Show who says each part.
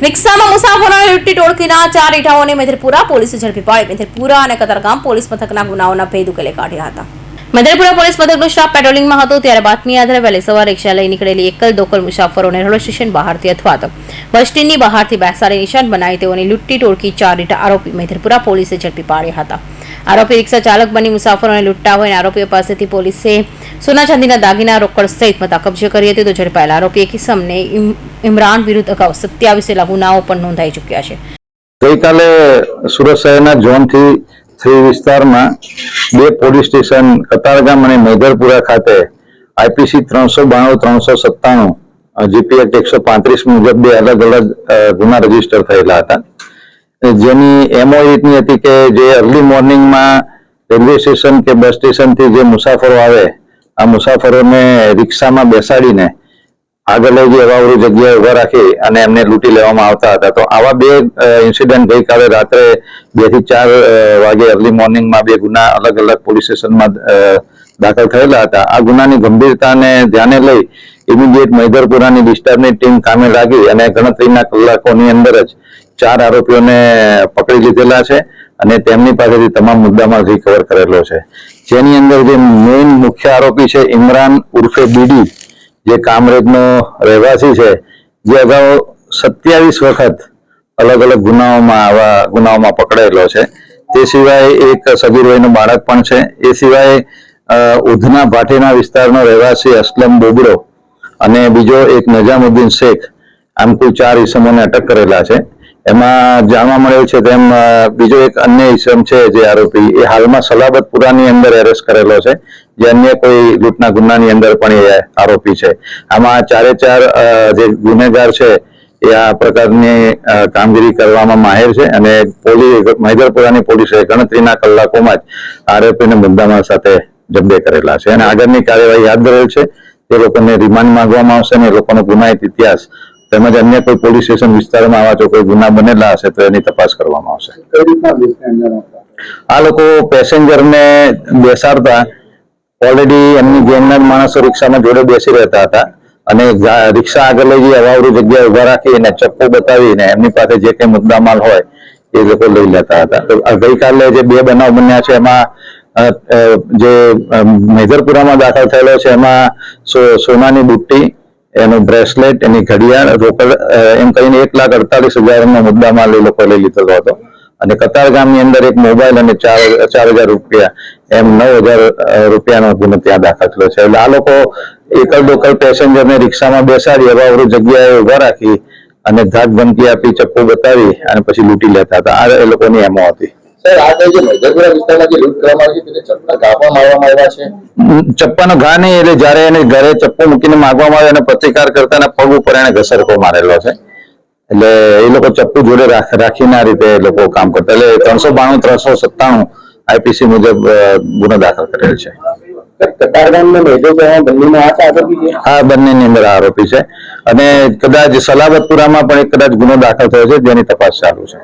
Speaker 1: રિક્ષામાં મુસાફરોને લૂંટી ટોળકીના ચાર ઈટાઓને મેધરપુરા પોલીસે ઝડપી પાડી મેધરપુરા અને કતારગામ પોલીસ મથકના ગુનાઓના ભેદ ઉકેલે કાઢ્યા હતા મેધરપુરા પોલીસ મથકનો સ્ટાફ પેટ્રોલિંગમાં હતો ત્યારે બાતમી આધારે વહેલી સવારે રિક્ષા લઈ નીકળેલી એકલ દોકલ મુસાફરોને રેલવે સ્ટેશન બહારથી અથવા તો બસ સ્ટેન્ડની બહારથી બેસાડી નિશાન બનાવી તેઓની લૂંટી ટોળકી ચાર ઈટા આરોપી મેધરપુરા પોલીસે ઝડપી પાડ્યા હતા આરોપી રિક્ષા ચાલક બની મુસાફરોને લૂંટતા હોય આરોપીઓ પાસેથી પોલીસે સોના ચાંદીના દાગીના રોકડ સહિત મતા કબજે કરી હતી તો ઝડપાયેલા આરોપી એક કિસમને ઇમરાન વિરુદ્ધ અગાઉ સત્યાવીસ ગુનાઓ પણ નોંધાઈ ચૂક્યા છે.
Speaker 2: ગઈકાલે સુરત શહેરના ઝોનથી થ્રી વિસ્તારમાં બે પોલીસ સ્ટેશન, કતારગામ અને મેઘરપુરા ખાતે આઈપીસી ત્રણસો બાણું, ત્રણસો સત્તાણું જીપી એક્ટ એકસો પાંત્રીસ મુજબ બે અલગ અલગ ગુના રજિસ્ટર થયેલા હતા. જેની એમઓ રીતની હતી કે જે અર્લી મોર્નિંગમાં રેલવે સ્ટેશન કે બસ સ્ટેશનથી જે મુસાફરો આવે આ મુસાફરોને રિક્ષામાં બેસાડીને આગળ લઈ જઈ અવાવરી જગ્યાએ ઊભા રાખી અને એમને લૂંટી લેવામાં આવતા હતા. તો આવા બે ઇન્સિડન્ટ ગઈકાલે રાત્રે બેથી ચાર વાગે અર્લી મોર્નિંગમાં બે ગુના અલગ અલગ પોલીસ સ્ટેશનમાં દાખલ થયેલા હતા. આ ગુનાની ગંભીરતાને ધ્યાને લઈ ઇમિડિયેટ મૈદરપુરાની ડિસ્ટર્બની ટીમ કામે લાગી અને ગણતરીના કલાકોની અંદર જ ચાર આરોપીઓને પકડી લીધેલા છે. અને તેમની પાસેથી તમામ મુદ્દામાં રિકવર કરેલો છે. જેની અંદર જે મેઇન મુખ્ય આરોપી છે ઇમરાન ઉર્ફે બીડી, જે કામરેજનો રહેવાસી છે, જે અગાઉ સત્યાવીસ વખત અલગ અલગ ગુનાઓમાં આવા ગુનાઓમાં પકડાયેલો છે. તે સિવાય એક સગીરભાઈનું બાળક પણ છે. એ સિવાય ઉધના ભાટીના વિસ્તારનો રહેવાસી અસલમ બોબડો અને બીજો એક નજામુદ્દીન શેખ, આમ કુલ ચાર ઇસમોને અટક કરેલા છે. એમાં જાણવા મળ્યું છે તેમ બીજો એક અન્ય ઇસમ છે જે આરોપી, એ હાલમાં સલાબતપુરાની અંદર એરેસ્ટ કરેલો છે, જે અન્ય કોઈ લૂંટના ગુનાની અંદર પણ એ આરોપી છે. આમાં ચારે ચાર જે ગુનેગાર છે, એ આ પ્રકારની કામગીરી કરવામાં માહેર છે અને પોલીસ મહેદરપુરાની પોલીસે ગણતરીના કલાકોમાં જ આરોપીને મુદ્દામાં સાથે જબ્બે કરેલા છે. અને આગળની કાર્યવાહી હાથ ધરેલ છે. તે લોકોને રિમાન્ડ માંગવામાં આવશે અને લોકોનો ગુનાહિત ઇતિહાસ તેમજ અન્ય કોઈ પોલીસ સ્ટેશન વિસ્તારમાં આવા જો કોઈ ગુના બનેલા હશે તો એની તપાસ કરવામાં આવશે. આ લોકો પેસેન્જરને બેસાડતા ઓલરેડી એમની ગેંગના માણસો રિક્ષામાં જોડે બેસી રહેતા હતા અને રિક્ષા આગળ લઈ જઈ અવાવરું જગ્યાએ ઊભા રાખીને ચપ્પો બતાવીને એમની પાસે જે કંઈ મુદ્દામાલ હોય એ લોકો લઈ લેતા હતા. ગઈકાલે જે બે બનાવ બન્યા છે એમાં જે મેધરપુરામાં મેજરપુરામાં દાખલ થયેલો છે એમાં સોનાની બુટ્ટી એનું બ્રેસલેટ એની ઘડિયાળ, રોકડ એમ કરીને એક લાખ અડતાલીસ હજારનો મુદ્દામાં એ લોકો લઈ લીધેલો હતો. અને કતાર ગામની અંદર એક મોબાઈલ અને ચાર ચાર હજાર રૂપિયા, એમ નવ હજાર રૂપિયાનો ગુનો ત્યાં દાખલ થયો છે. એટલે આ લોકો એકલ દોકલ પેસેન્જરને રિક્ષામાં બેસાડી અવાવરું જગ્યાએ ઊભા રાખી અને ધાક ધમકી આપી, ચપ્પુ બતાવી અને પછી લૂંટી લેતા હતા. આ એ લોકોની એમો હતી. ચપ્પાનો ઘા નહીં એટલે જયારે એને ઘરે ચપ્પુ મૂકીને માગવામાં આવે અને પ્રતિકાર કરતા પગ ઉપર એને ઘસરકો મારેલો છે. એટલે એ લોકો ચપ્પુ જોડે રાખ- રાખીને આ રીતે એ લોકો કામ કરતા. એટલે ત્રણસો બાણું ત્રણસો સત્તાણું આઈપીસી મુજબ ગુનો દાખલ કરેલ છે?
Speaker 3: આ
Speaker 2: બંનેની અંદર આરોપી છે. અને કદાચ સલાબતપુરામાં પણ એક કદાચ ગુનો દાખલ થયો છે જેની તપાસ ચાલુ છે.